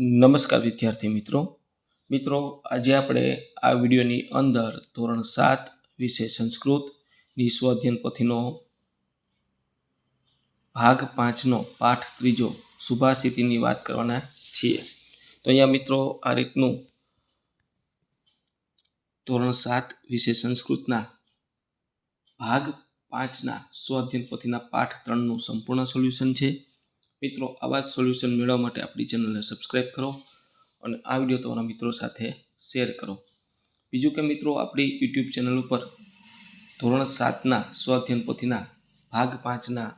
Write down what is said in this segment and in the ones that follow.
નમસ્કાર વિદ્યાર્થી મિત્રો. મિત્રો, આજે આપણે આ વિડીયોની અંદર ધોરણ સાત વિશે સંસ્કૃતની સ્વઅધ્યયન પોથીનો ભાગ પાંચનો પાઠ ત્રીજો સુભાષિતિની વાત કરવાના છીએ. તો અહીંયા મિત્રો, આ રીતનું ધોરણ સાત વિશે સંસ્કૃતના ભાગ પાંચના સ્વઅધ્યયન પોથીના પાઠ ત્રણનું સંપૂર્ણ સોલ્યુશન છે. મિત્રો, આવા જ સોલ્યુશન મેળવવા માટે આપણી ચેનલને સબસ્ક્રાઈબ કરો અને આ વીડિયો તમારા મિત્રો સાથે શેર કરો. બીજું કે મિત્રો, આપણી યુટ્યુબ ચેનલ ઉપર ધોરણ સાતના સ્વાધ્યન પોથીના ભાગ પાંચના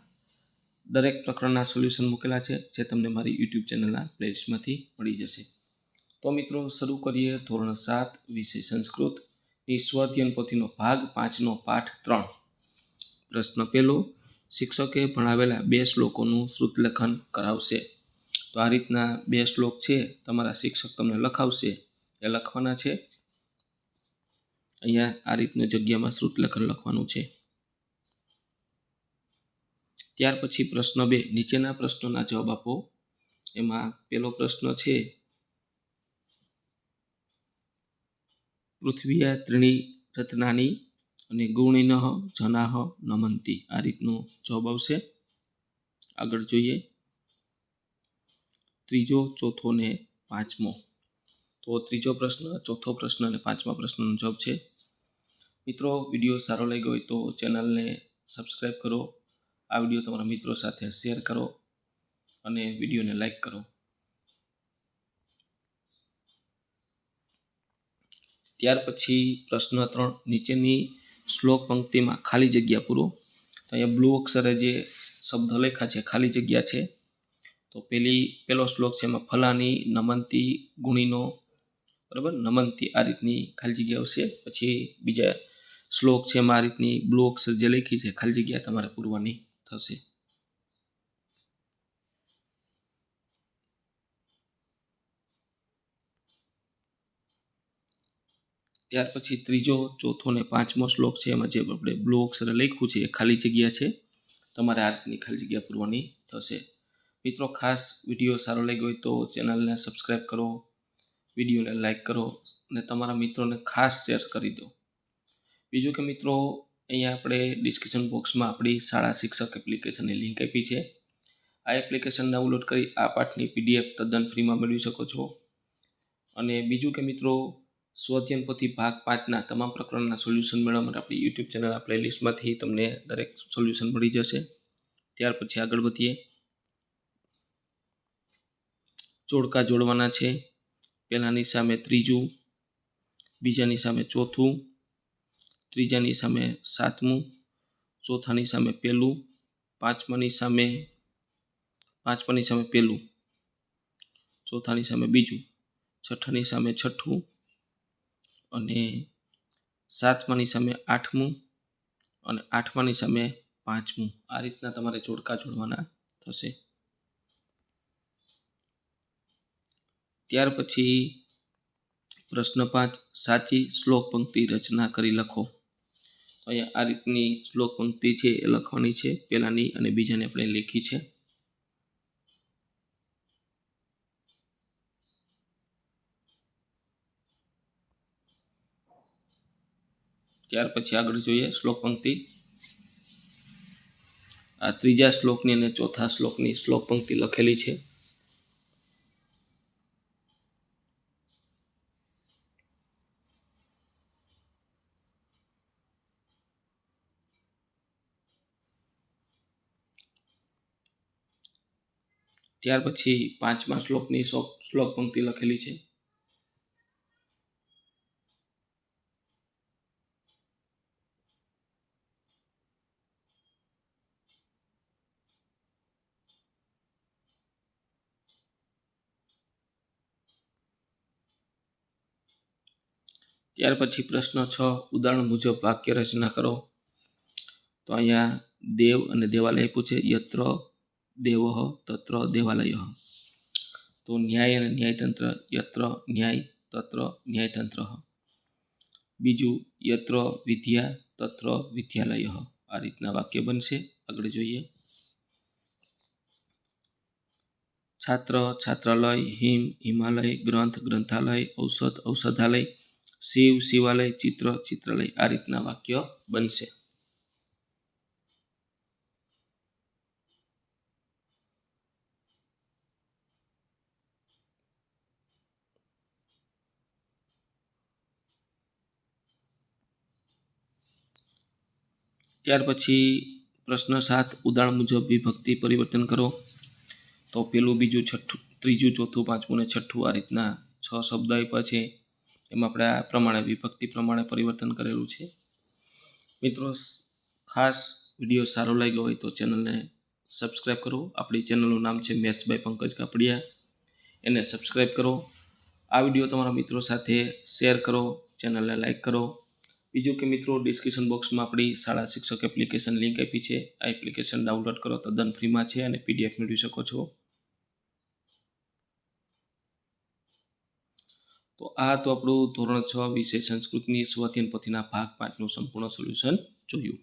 દરેક પ્રકરણના સોલ્યુશન મૂકેલા છે, જે તમને મારી યુટ્યુબ ચેનલના પ્લેલિસ્ટમાંથી મળી જશે. તો મિત્રો, શરૂ કરીએ ધોરણ સાત વિષય સંસ્કૃતની સ્વાધ્યન પોથીનો ભાગ પાંચનો પાઠ ત્રણ. પ્રશ્ન પહેલો શિક્ષકે ભણાવેલા બે શ્લોકોનું શ્રુતલેખન કરાવશે. તો આ રીતના બે શ્લોક છે, તમારા શિક્ષક તમને લખાવશે. એ લખવાના છે. અહીંયા આ રીતનું જગ્યામાં શ્રુતલેખન લખવાનું છે. ત્યાર પછી પ્રશ્ન બે, નીચેના પ્રશ્નોના જવાબ આપો. એમાં પેલો પ્રશ્ન છે, પૃથ્વીયા ત્રણી રત્નાની અને ગુણિનઃ જનાહ નમંતી. આ રીતનો જવાબ આવશે. આગળ જોઈએ. ત્રીજો, ચોથો ને પાંચમો. તો ત્રીજો પ્રશ્ન, ચોથો પ્રશ્ન અને પાંચમા પ્રશ્નનો જવાબ છે. મિત્રો, વીડિયો સારો લાગ્યો હોય તો ચેનલને સબસ્ક્રાઈબ કરો. આ વીડિયો તમારા મિત્રો સાથે શેર કરો અને વિડીયોને લાઈક કરો. ત્યાર પછી પ્રશ્ન ત્રણ, નીચેની શ્લોક પંક્તિમાં ખાલી જગ્યા પૂરો. તો અહીંયા બ્લુ અક્ષરે જે શબ્દ લેખા છે, ખાલી જગ્યા છે. તો પેલી, પેલો શ્લોક છે એમાં ફલાની નમંતી, ગુણીનો, બરાબર? નમંતી આ રીતની ખાલી જગ્યા આવશે. પછી બીજા શ્લોક છે એમાં આ રીતની બ્લુ અક્ષર જે લખી છે, ખાલી જગ્યા તમારે પૂરવાની થશે. ત્યાર પછી ત્રીજો, ચોથો ને પાંચમો શ્લોક છે, એમાં જે આપણે બ્લુ અક્ષરે લખ્યું છે એ ખાલી જગ્યા છે. તમારે આ ખાલી જગ્યા પૂરવાની થશે. મિત્રો, ખાસ વીડિયો સારો લાગ્યો હોય તો ચેનલને સબસ્ક્રાઈબ કરો, વિડીયોને લાઈક કરો અને તમારા મિત્રોને ખાસ શેર કરી દો. બીજું કે મિત્રો, અહીંયા આપણે ડિસ્ક્રિપ્શન બોક્સમાં આપણી શાળા શિક્ષક એપ્લિકેશનની લિંક આપી છે. આ એપ્લિકેશન ડાઉનલોડ કરી આ પાઠની પીડીએફ તદ્દન ફ્રીમાં મેળવી શકો છો. અને બીજું કે મિત્રો સ્વધ્યન ભાગ પાંચના તમામ પ્રકરણના સોલ્યુશન મેળવવા માટે આપણી યુટ્યુબ ચેનલ આ પ્લેલિસ્ટમાંથી તમને દરેક સોલ્યુશન મળી જશે. ત્યાર પછી આગળ વધીએ. ચોડકા જોડવાના છે. પહેલાંની સામે ત્રીજું, બીજાની સામે ચોથું, ત્રીજાની સામે સાતમું, ચોથાની સામે પહેલું, પાંચમાની સામે પાંચમાની સામે પહેલું, ચોથાની સામે બીજું, છઠ્ઠાની સામે છઠ્ઠું અને સાતમાની સામે આઠમું અને આઠમાની સામે પાંચમું. આ રીતના તમારે જોડકા જોડવાના થશે. ત્યાર પછી પ્રશ્ન પાંચ, સાચી શ્લોક પંક્તિ રચના કરી લખો. અહીંયા આ રીતની શ્લોક પંક્તિ છે એ લખવાની છે. પહેલાની અને બીજાની આપણે લેખી છે. ત્યાર પછી આગળ જોઈએ શ્લોક પંક્તિ. આ ત્રીજા શ્લોકની અને ચોથા શ્લોકની શ્લોક પંક્તિ લખેલી છે. ત્યાર પછી પાંચમા શ્લોકની શ્લોક પંક્તિ લખેલી છે. ત્યાર પછી પ્રશ્ન છ, ઉદાહરણ મુજબ વાક્ય રચના કરો. તો અહીંયા દેવ અને દેવાલય પૂછે, યત્ર દેવ તત્ર દેવાલય. તો ન્યાય અને ન્યાયતંત્ર, યત્ર ન્યાય, તત્ર ન્યાયતંત્ર. બીજું, યત્ર વિદ્યા, તત્ર વિદ્યાલય. આ રીતના વાક્ય બનશે. આગળ જોઈએ. છાત્ર, છાત્રાલય, હિમ, હિમાલય, ગ્રંથ, ગ્રંથાલય, ઔષધ, ઔષધાલય શિવ, શિવાલય, ચિત્ર, ચિત્રાલય આ રીતના વાક્ય બનશે. ત્યાર પછી પ્રશ્ન સાત, ઉદાહરણ મુજબ વિભક્તિ પરિવર્તન કરો. તો પેલું બીજું છઠ્ઠું, ત્રીજું, ચોથું, પાંચમું ને છઠ્ઠું આ રીતના છ શબ્દ આપ્યા છે. એમાં આપણે આ પ્રમાણે, વિભક્તિ પ્રમાણે પરિવર્તન કરેલું છે. મિત્રો, ખાસ વીડિયો સારો લાગ્યો હોય તો ચેનલને સબસ્ક્રાઈબ કરો. આપણી ચેનલનું નામ છે મેથ્સ બાય પંકજ કાપડિયા. એને સબસ્ક્રાઈબ કરો. આ વીડિયો તમારા મિત્રો સાથે શેર કરો, ચેનલને લાઈક કરો. બીજું કે મિત્રો, ડિસ્ક્રિપ્શન બોક્સમાં આપણી શાળા શિક્ષક એપ્લિકેશન લિંક આપી છે. આ એપ્લિકેશન ડાઉનલોડ કરો તદ્દન ફ્રીમાં છે અને પીડીએફ મેળવી શકો છો. તો આ તો આપણું ધોરણ છ વિષય સંસ્કૃતની સ્વાધ્યન પોથીના ભાગ પાંચનું સંપૂર્ણ સોલ્યુશન જોયું.